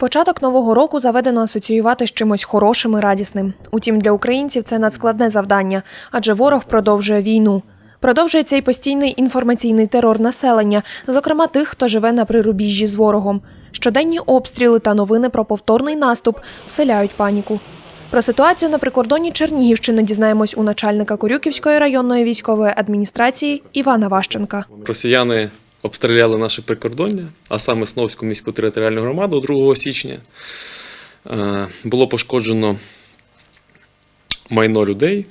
Початок нового року заведено асоціювати з чимось хорошим і радісним. Утім, для українців це надскладне завдання, адже ворог продовжує війну. Продовжується й постійний інформаційний терор населення, зокрема тих, хто живе на прирубіжжі з ворогом. Щоденні обстріли та новини про повторний наступ вселяють паніку. Про ситуацію на прикордонні Чернігівщини дізнаємось у начальника Корюківської районної військової адміністрації Івана Ващенка. Росіяни обстріляли наше прикордоння, а саме Сновську міську територіальну громаду 2 січня. Е, Було пошкоджено майно людей.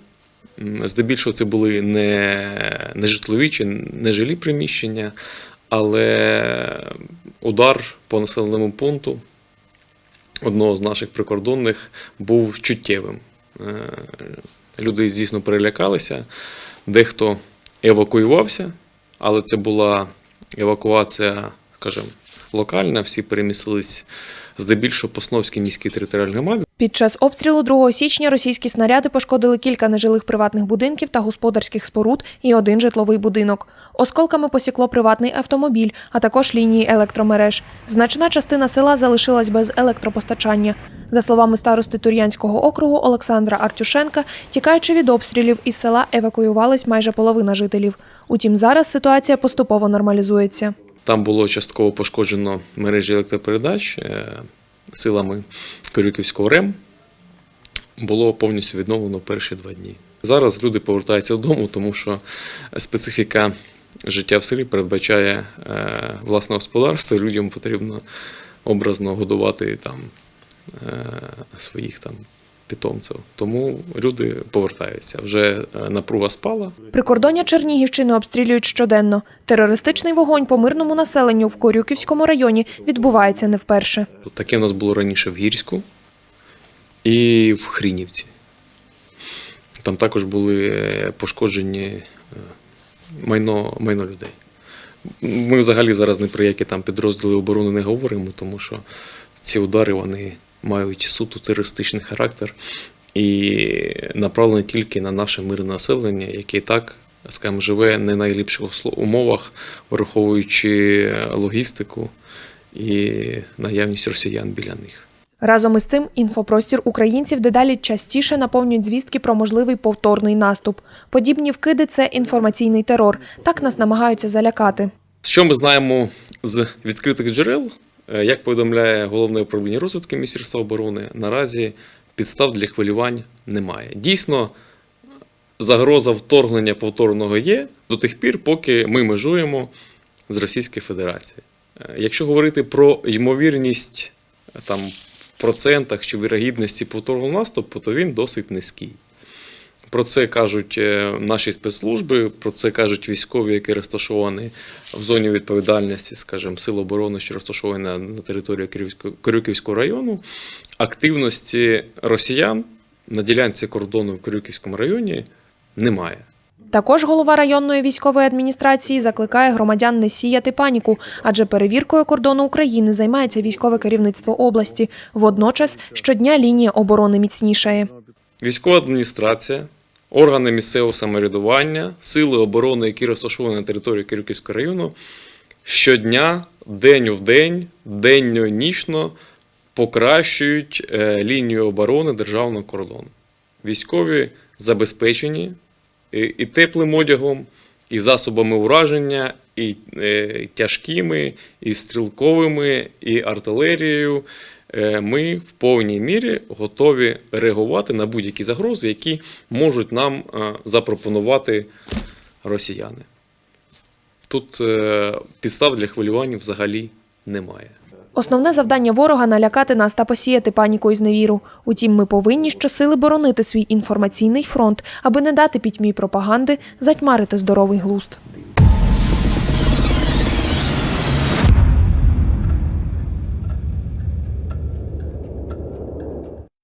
Здебільшого це були не, не житлові чи не жилі приміщення, але удар по населеному пункту одного з наших прикордонних був чуттєвим. Е, Люди, звісно, перелякалися, дехто евакуювався, але це була евакуація, скажімо, локальна, всі перемістились здебільшого по Сновській міській територіальній громаді. Під час обстрілу 2 січня російські снаряди пошкодили кілька нежилих приватних будинків та господарських споруд і один житловий будинок. Осколками посікло приватний автомобіль, а також лінії електромереж. Значна частина села залишилась без електропостачання. За словами старости Тур'янського округу Олександра Артюшенка, тікаючи від обстрілів із села евакуювалась майже половина жителів. Утім, зараз ситуація поступово нормалізується. Там було частково пошкоджено мережі електропередач е, силами Корюківського РЕМ. Було повністю відновлено перші два дні. Зараз люди повертаються додому, тому що специфіка життя в селі передбачає е, власне господарство, людям потрібно образно годувати там е, своїх там питомців. Тому люди повертаються. Вже е, напруга спала. Прикордоння Чернігівщини обстрілюють щоденно. Терористичний вогонь по мирному населенню в Корюківському районі відбувається не вперше. Таке у нас було раніше в Гірську і в Хрінівці. Там також були е, пошкоджені е, майно, майно людей. Ми взагалі зараз ні про які там підрозділи оборони не говоримо, тому що ці удари вони мають суто терористичний характер і направлені тільки на наше мирне населення, яке і так, скажімо, живе не в найліпших умовах, враховуючи логістику і наявність росіян біля них. Разом із цим інфопростір українців дедалі частіше наповнюють звістки про можливий повторний наступ. Подібні вкиди це інформаційний терор. Так нас намагаються залякати. Що ми знаємо з відкритих джерел? Е, Як повідомляє головне управління розвитку Міністерства оборони, наразі підстав для хвилювань немає. Дійсно, загроза вторгнення повторного є до тих пір, поки ми межуємо з Російською Федерацією. Е, Якщо говорити про ймовірність е, там, в процентах чи вірогідності повторного наступу, то він досить низький. Про це кажуть е, наші спецслужби, про це кажуть військові, які розташовані в зоні відповідальності, скажімо, Сил оборони, що розташовані на, території Корюківського району. Активності росіян на ділянці кордону в Корюківському районі немає. Також голова районної військової адміністрації закликає громадян не сіяти паніку, адже перевіркою кордону України займається військове керівництво області. Водночас щодня лінія оборони міцнішає. Військова адміністрація, органи місцевого самоврядування, сили оборони, які розташовані на території Кирилівського району, щодня, день в день, денно нічно покращують е, лінію оборони державного кордону. Військові забезпечені і, і теплим одягом, і засобами ураження, і е, тяжкими, і стрілковими, і артилерією. Е, Ми в повній мірі готові реагувати на будь-які загрози, які можуть нам е, запропонувати росіяни. Тут е, підстав для хвилювання взагалі немає. Основне завдання ворога налякати нас та посіяти паніку і зневіру. Утім, ми повинні щосили боронити свій інформаційний фронт, аби не дати пітьмі пропаганди затьмарити здоровий глузд.